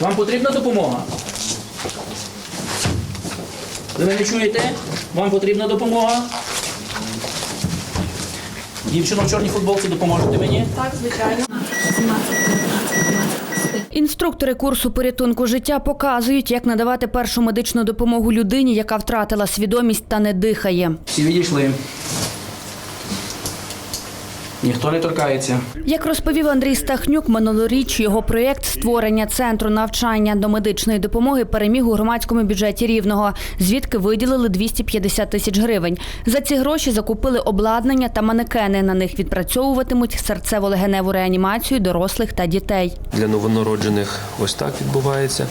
Вам потрібна допомога? Ви мене чуєте? Вам потрібна допомога? Дівчино в чорній футболці, допоможете мені? Так, звичайно. Інструктори курсу порятунку життя показують, як надавати першу медичну допомогу людині, яка втратила свідомість та не дихає. Всі відійшли. Ніхто не торкається. Як розповів Андрій Стахнюк, минулоріч його проєкт створення центру навчання до медичної допомоги переміг у громадському бюджеті рівного, звідки виділили 250 тисяч гривень. За ці гроші закупили обладнання та манекени. На них відпрацьовуватимуть серцево-легеневу реанімацію дорослих та дітей. Для новонароджених ось так відбувається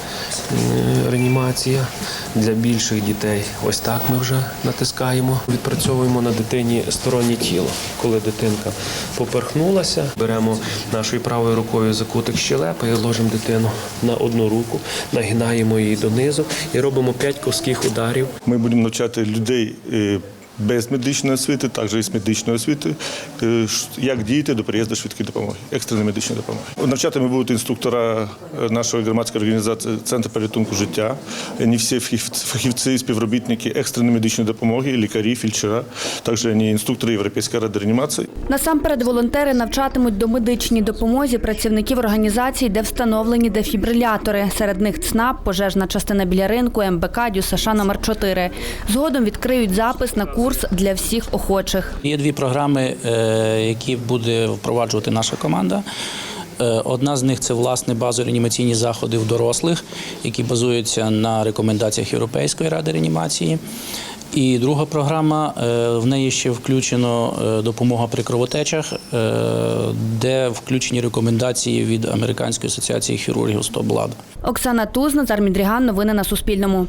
реанімація. Для більших дітей ось так ми вже натискаємо. Відпрацьовуємо на дитині стороннє тіло. Коли дитинка поперхнулася, беремо нашою правою рукою за кутик щелепи і ложимо дитину на одну руку, нагинаємо її донизу і робимо п'ять ковських ударів. Ми будемо навчати людей е, без медичної освіти, також і з медичної освіти, е, як діяти до приїзду швидкої допомоги, екстреної медичної допомоги. Навчати ми будуть інструктора е, нашої громадської організації Центр порятунку життя. Не всі фахівці, співробітники екстреної медичної допомоги, лікарі, фельдшера, також вони інструктори Європейської ради реанімації. Насамперед волонтери навчатимуть до медичній допомозі працівників організацій, де встановлені дефібрилятори. Серед них ЦНАП, пожежна частина біля ринку, МБК, ДЮСШ номер 4 Згодом відкриють запис на курс для всіх охочих. Є дві програми, е, які буде впроваджувати наша команда. Е, Одна з них це власне базово-реанімаційні заходи в дорослих, які базуються на рекомендаціях Європейської ради реанімації. І друга програма е, в неї ще включено допомога при кровотечах, де включені рекомендації від Американської асоціації хірургів «Стоп Blood». Оксана Туз, Назар Мідріган. Новини на Суспільному.